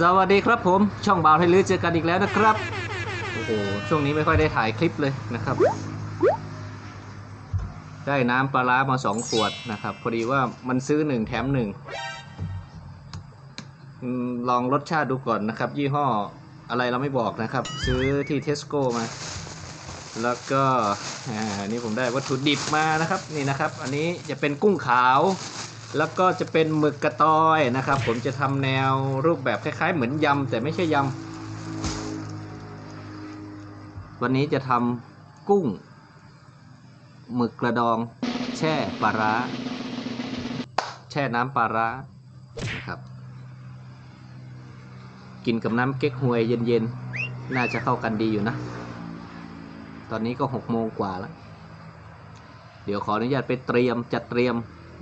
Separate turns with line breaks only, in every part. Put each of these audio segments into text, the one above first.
สวัสดีครับผมช่องบ่าวไทยลื้อเจอกันอีกแล้วนะครับโอ้โหช่วงนี้ไม่ค่อยได้ถ่ายคลิปเลยนะครับ ได้น้ำปลาร้ามาสองขวดนะครับพอดีว่ามันซื้อหนึ่งแถมหนึ่งลองรสชาติดูก่อนนะครับ ยี่ห้ออะไรเราไม่บอกนะครับ ซื้อที่เทสโก้มา แล้วก็อ่านี่ผมได้วัตถุดิบมานะครับนี่นะครับ อันนี้จะเป็นกุ้งขาว แล้วก็จะเป็นหมึกกระตอยนะครับ ผมจะทำแนวรูปแบบคล้าย ๆ เหมือนยำแต่ไม่ใช่ยำวันนี้จะทำกุ้งหมึกกระดอง แช่ปลาร้า แช่น้ำปลาร้านะครับ กินกับน้ำเก๊กฮวยเย็นๆ น่าจะเข้ากันดีอยู่นะ ตอนนี้ก็หกโมงกว่าแล้ว เดี๋ยวขออนุญาตไปเตรียมจัดเตรียม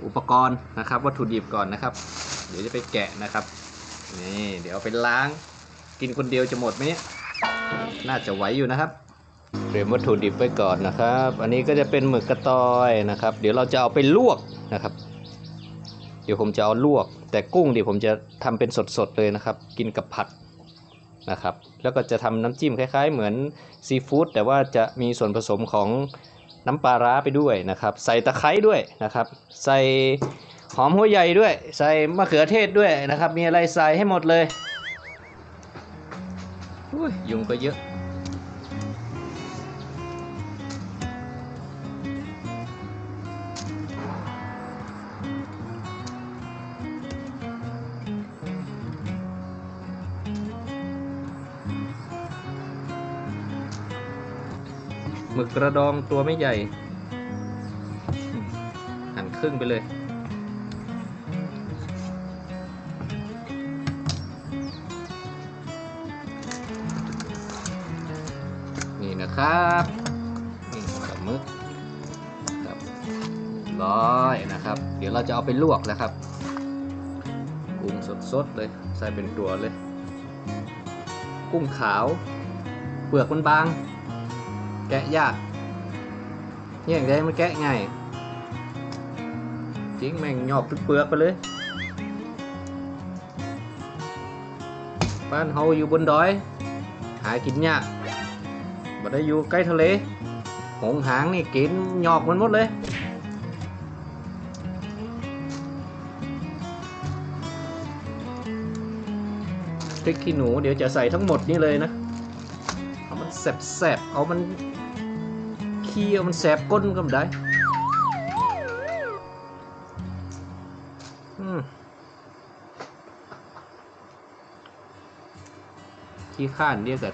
อุปกรณ์นะครับ วัตถุดิบก่อนนะครับ เดี๋ยวจะไปแกะนะครับนี่เดี๋ยวเอาไปล้างกินคนเดียวจะหมดไหมเนี่ยน่าจะไหวอยู่นะครับเตรียมวัตถุดิบไว้ก่อนนะครับ อันนี้ก็จะเป็นหมึกกระตอยนะครับ เดี๋ยวเราจะเอาไปลวกนะครับ เดี๋ยวผมจะเอาลวก แต่กุ้งเดี๋ยวผมจะทำเป็นสดๆเลยนะครับ กินกับผักนะครับ แล้วก็จะทำน้ำจิ้มคล้าย ๆ เหมือนซีฟู้ดแต่ว่าจะมีส่วนผสมของ น้ำปลาร้าไปด้วยนะครับ ใส่ตะไคร้ด้วยนะครับ ใส่หอมหัวใหญ่ด้วย ใส่มะเขือเทศด้วยนะครับ มีอะไรใส่ให้หมดเลยอุ้ยยุงก็เยอะ มึกกระดองตัวไม่ใหญ่ หั่นครึ่งไปเลย นี่นะครับนี่กับหมึกครับร้อยนะครับ เดี๋ยวเราจะเอาไปลวกแล้วครับกุ้งสดๆเลย ใส่เป็นตัวเลย กุ้งขาว เปลือกมันบาง แกะยากเนี่ยอย่างไรมันแกะง่ายจริงแม่งหยอกทุกเปลือกไปเลยบ้านเฮาอยู่บนดอย หากินยากบ่ได้อยู่ใกล้ทะเล หงหางนี่กินหยอกมันหมดเลย พริกขี้หนูเดี๋ยวจะใส่ทั้งหมดนี่เลยนะ แสบๆเอามันขี้เอามันแสบก้นก็ได้อืมขี้ข้านเรียกแต่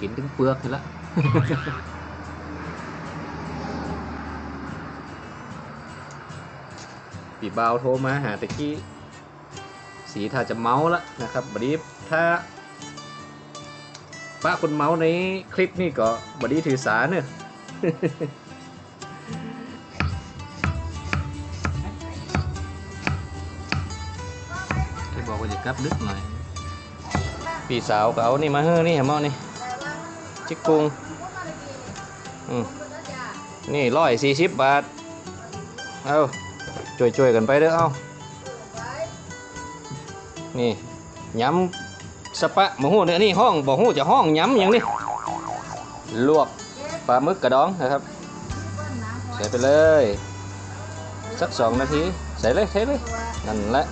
กินถึงเปลือกเลยละปีบาวโทรมาหาตะกี้สีถ้าจะเมาแล้วนะครับบัดนี้ถ้า ป้าคนเมาส์ในคลิปนี่ก็บอดีถือสาเนอะที่บอกว่าจะกลับดึกหน่อย พี่สาวก็เอานี่มาเฮ้อนี่เห็นมั้นี่ชิกกุงอืมนี่ร้อยสี่สิบบาท เอาช่วยๆกันไปเด้อเอานี่ย้ำ สปะหมูหูเนี่ยนี่ห้องบอกหูจะห้องย้ำอย่างนี้ลวกปลาหมึกกระดองนะครับ ใส่ไปเลย สักสองนาที ใส่เลยเทเลยนั่นแหละ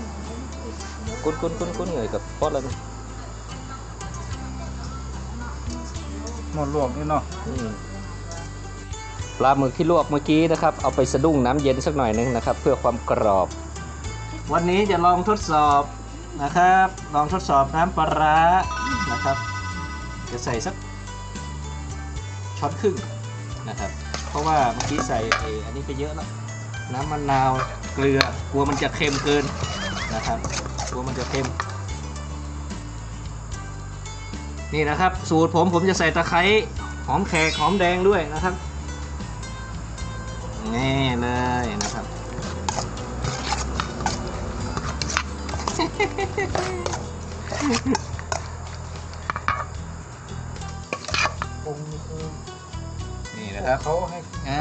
คุ้นคุ้นคุ้นคุ้นเงยกับพอดแล้วนี่
หมดลวกนี่เนาะ
อืมปลาหมึกที่ลวกเมื่อกี้นะครับ เอาไปสะดุ้งน้ำเย็นสักหน่อยหนึงนะครับ เพื่อความกรอบ วันนี้จะลองทดสอบ นะครับ ลองทดสอบน้ำปลาร้านะครับ จะใส่สักช้อนครึ่งนะครับ เพราะว่าเมื่อกี้ใส่อ้อันนี้ไปเยอะแล้วน้ำมะนาวเกลือกลัวมันจะเค็มเกินนะครับกลัวมันจะเค็ม นี่นะครับ สูตรผมผมจะใส่ตะไคร้หอมแขกหอมแดงด้วยนะครับนี่เลยนะครับ
ปรุงคือ
นี่นะครับ
เขาให้
อ่า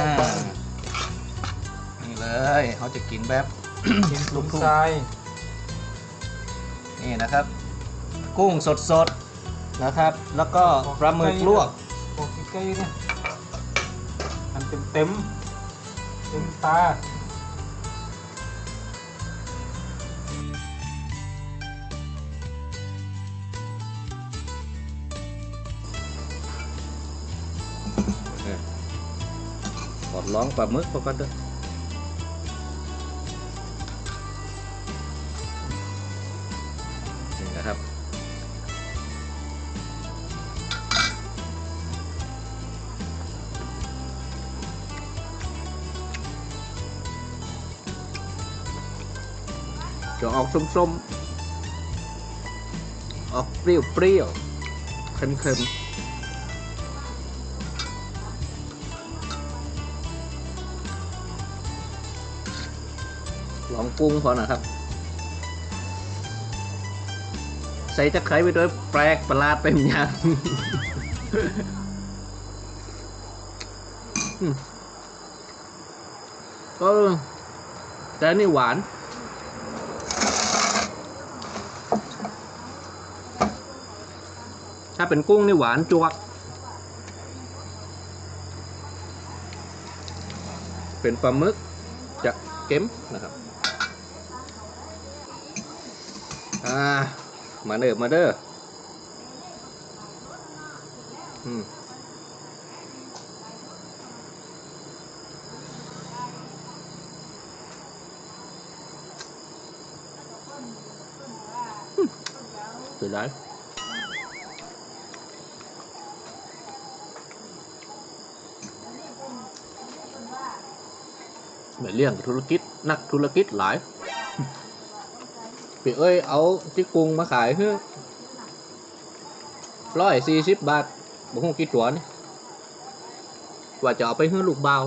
นี่เลยเขาจะกินแบบ
กินลุมทราย
นี่นะครับ กุ้งสดๆนะครับ แล้วก็ปลาหมึกลวก
โอ้ยไก่เนี่ยมันเต็มเต็มเต็มตา
กดร้องปลาหมึกพอกันเด้อนี่นะครับจะออกส้มๆ ออกเปรี้ยวๆเค็มๆ ลองปรุงพอนะครับ ใส่ตะไคร้ไปด้วยแปลกประหลาดเป็นอย่างอืมก็แต่นนี่หวานถ้าเป็นกุ้งนี่หวานจวก เป็นปลาหมึกจะเค็มนะครับ อ่า มาเด้อมาเด้ออืม từ đấy mẹ liên ธุรกิจ นักธุรกิจหลาย พี่เอ้ยเอาที่กรุงมาขายเพื่อร้อยสี่สิบบาทบุ้งกี่ตัวนี่ว่าจะเอาไปให้ลูกเบา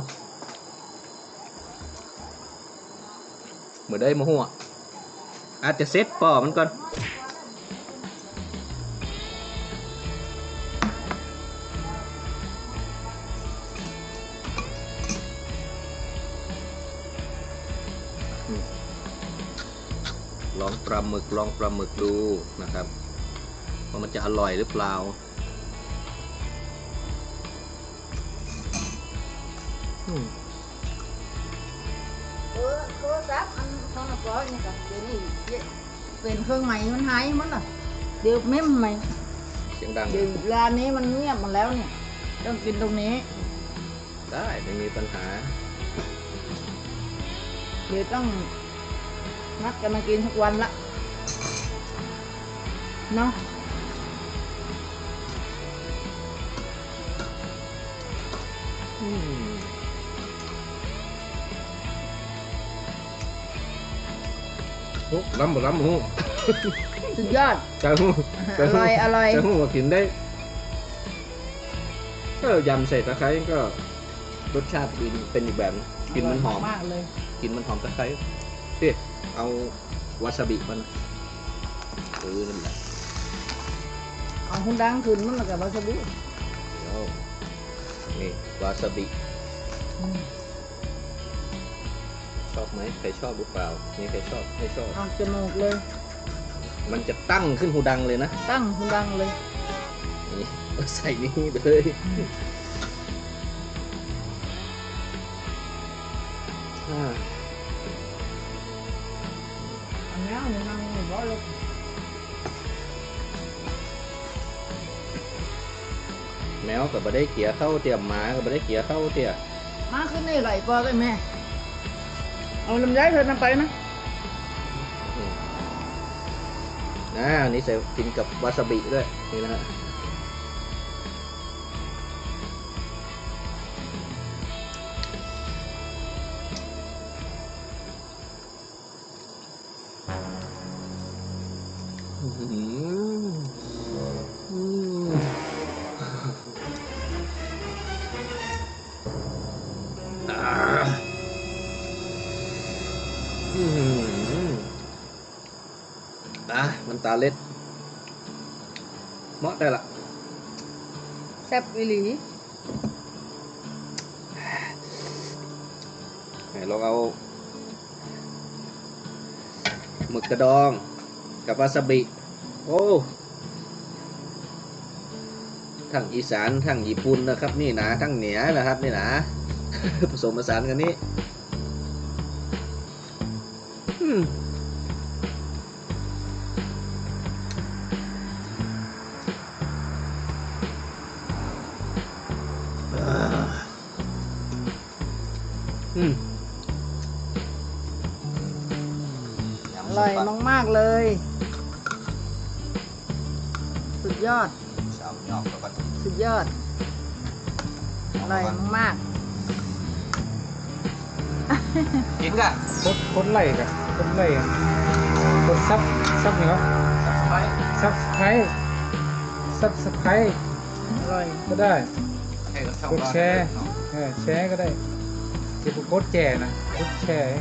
เหมือนได้มาหัวอาจจะเซ็ตปอมันก่อน ลองปลาหมึกลองปลาหมึกดูนะครับว่ามันจะอร่อยหรือเปล่า อืม
โทรโทรศัพท์อันโทรศัพท์นี่ก็เดี๋ยวนี้เป็นเครื่องใหม่มันหายหมันล่ะเดี๋ยวเมมใหม่
เสียงดัง
เดี๋ยวร้านนี้มันเงียบหมดแล้วเนี่ยต้องกินตรงนี้
ได้ไม่มีปัญหา
เดี๋ยวต้อง นัดกันมากินทุกวันละเนาะ
อืมโอ้ล้ำบ่ล้ำหู
สุดยอด
จะหู
อร่อย อร่อย
จะหูว่ากินได้ก็ยำใส่ตะไคร้ก็รสชาติดีเป็นอีกแบบกลินมันหอม
มากเลย
กลินมันหอมตะไคร้พี่ เอาวาซาบิมันเออนั่นแหละ
เอาคุณดังขึ้นมันแล้วกับวาซาบิ
เดี๋ยวนี่วาซาบิ
อืม
ชอบไหมใครชอบหรือเปล่ามีใครชอบไม่ชอบ
เอาจมูกเลย
มันจะตั้งขึ้นหูดังเลยนะ
ตั้งคุณดังเลย
นี่ใส่นี่เลย แมวก็บ่ได้เกี่ยเข้าเตี่ยหมาก็บ่ได้เกี่ยเข้าเตี่ย
มาขึ้นนี่ไหลปอได้แม่เอาลำไยเธอนำไปนะ
อืมอ่าอันนี้ใส่กินกับวาซาบิด้วยนี่นะฮะอื้อ นตาเล็ดเหมาะได้ละ
แซ่บอีหลี
ลองเอาหมึกกระดองกับวาซาบิ โอ้ทั้งอีสานทั้งญี่ปุ่นนะครับ นี่นะทั้งเหนือนะครับ นี่นะผสมผสานกันนี้ อืมอ
ร่อยมาก ๆ เลย สุดยอด
สาวยอกแล้วก็
สุดยอด อร่อยมาก
กินกัน
คนคนไล่กันคนไล่กันคนซับซับเหรอ
ไป
ซับสไครซับสไคร
ๆอร่อย
ก็ได้
ให้กับช่อง
กด
เรา
แชร์ เออแชร์ก็ได้ เจ็บกดแจนะกดแชร์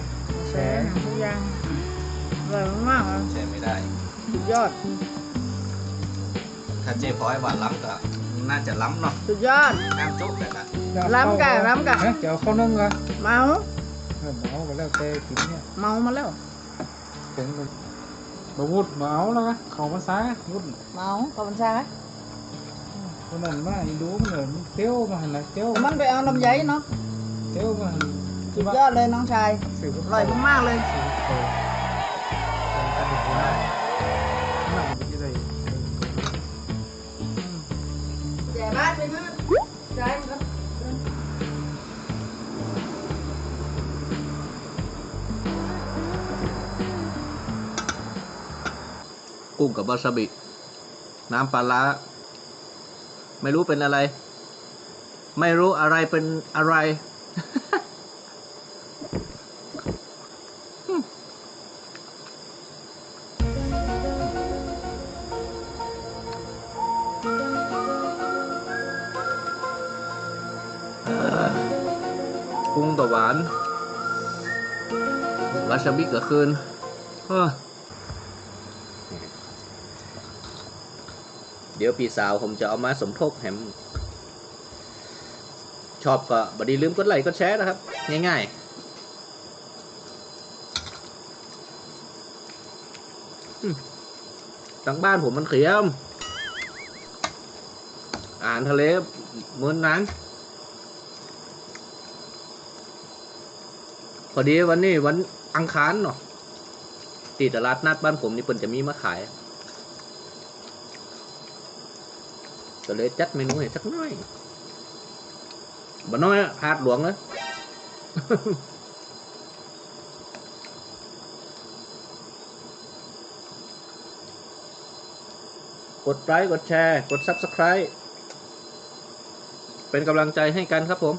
แช
แช่
ร์
ทุกอย่างอร่อยมากๆเลย
แชร์ไม่ได้
สุดยอด
ถ้าเจ๊พอยว่าล้ำก็น่าจะล้ำเนาะ
สุดยอด
น้ำจุ๊บแต่นะ
ล้ำกะล้ำกะ
ฮจะเอาข้าวนึ่งเหรอ
เมา
เออหมอก็แล้วแต่กินเนี่ย
เมามาแล้ว
ถึงมาวุดมาเอาแล้วนะเขามาซ้าวุด
เมาขอบคุณชาย
คนนั้นมาอีดูมันเลยมันเตี้ยวมาหันนะเตี้ยว
มันไปเอาลำไยเนาะ
เตี้ยวมาหัน
สุดยอดเลยน้องชายอร่อยมากๆเลย
สืบโตอันนี้ว่าน่าจะได้
แย่บ้านไปมั้งใช่ครับ
กุ้งกับบาซาบิ น้ำปลาร้า ไม่รู้เป็นอะไร ไม่รู้อะไรเป็นอะไร วานวาซาบิกับคืนเอ้อเดี๋ยวพี่สาวผมจะเอามาสมทบแหมชอบก็บดีลืมกดไลค์กดแชร์นะครับ ง่ายๆทางบ้านผมมันเขียมอาหารทะเลเหมือนนั้น พอดีวันนี้วันอังคารเนาะตีตลาดนัดบ้านผมนี่เพิ่นจะมีมาขายก็เลยจัดเมนูให้สักหน้อยบ่น้อยอะพลาดหลวงเลยกดไลค์กดแชร์ กด Subscribe เป็นกำลังใจให้กันครับผม